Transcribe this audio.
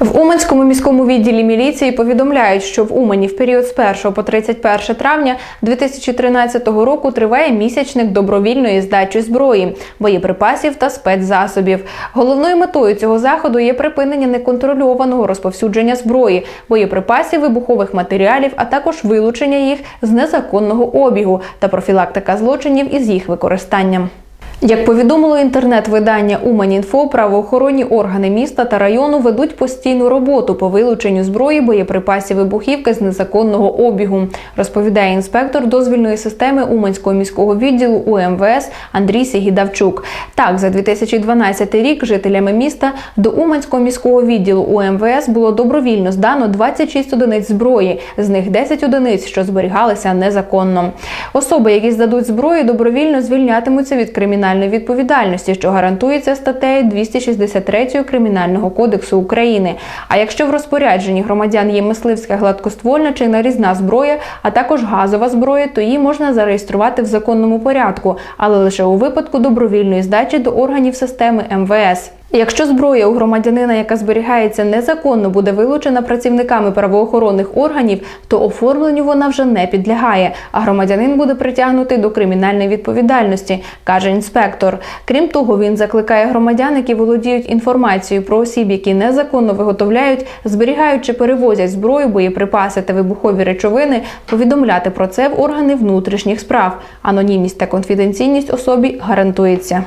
В Уманському міському відділі міліції повідомляють, що в Умані в період з 1 по 31 травня 2013 року триває місячник добровільної здачі зброї, боєприпасів та спецзасобів. Головною метою цього заходу є припинення неконтрольованого розповсюдження зброї, боєприпасів, вибухових матеріалів, а також вилучення їх з незаконного обігу та профілактика злочинів із їх використанням. Як повідомило інтернет-видання Уманінфо, правоохоронні органи міста та району ведуть постійну роботу по вилученню зброї, боєприпасів вибухівки з незаконного обігу, розповідає інспектор дозвільної системи Уманського міського відділу УМВС Андрій Сігідавчук. Так, за 2012 рік жителями міста до Уманського міського відділу УМВС було добровільно здано 26 одиниць зброї, з них 10 одиниць, що зберігалися незаконно. Особи, які здадуть зброю, добровільно звільнятимуться від кримінальної відповідальності, що гарантується статтею 263 Кримінального кодексу України. А якщо в розпорядженні громадян є мисливська гладкоствольна чи нарізна зброя, а також газова зброя, то її можна зареєструвати в законному порядку, але лише у випадку добровільної здачі до органів системи МВС. Якщо зброя у громадянина, яка зберігається незаконно, буде вилучена працівниками правоохоронних органів, то оформленню вона вже не підлягає, а громадянин буде притягнутий до кримінальної відповідальності, каже інспектор. Крім того, він закликає громадян, які володіють інформацією про осіб, які незаконно виготовляють, зберігають чи перевозять зброю, боєприпаси та вибухові речовини, повідомляти про це в органи внутрішніх справ. Анонімність та конфіденційність особі гарантується.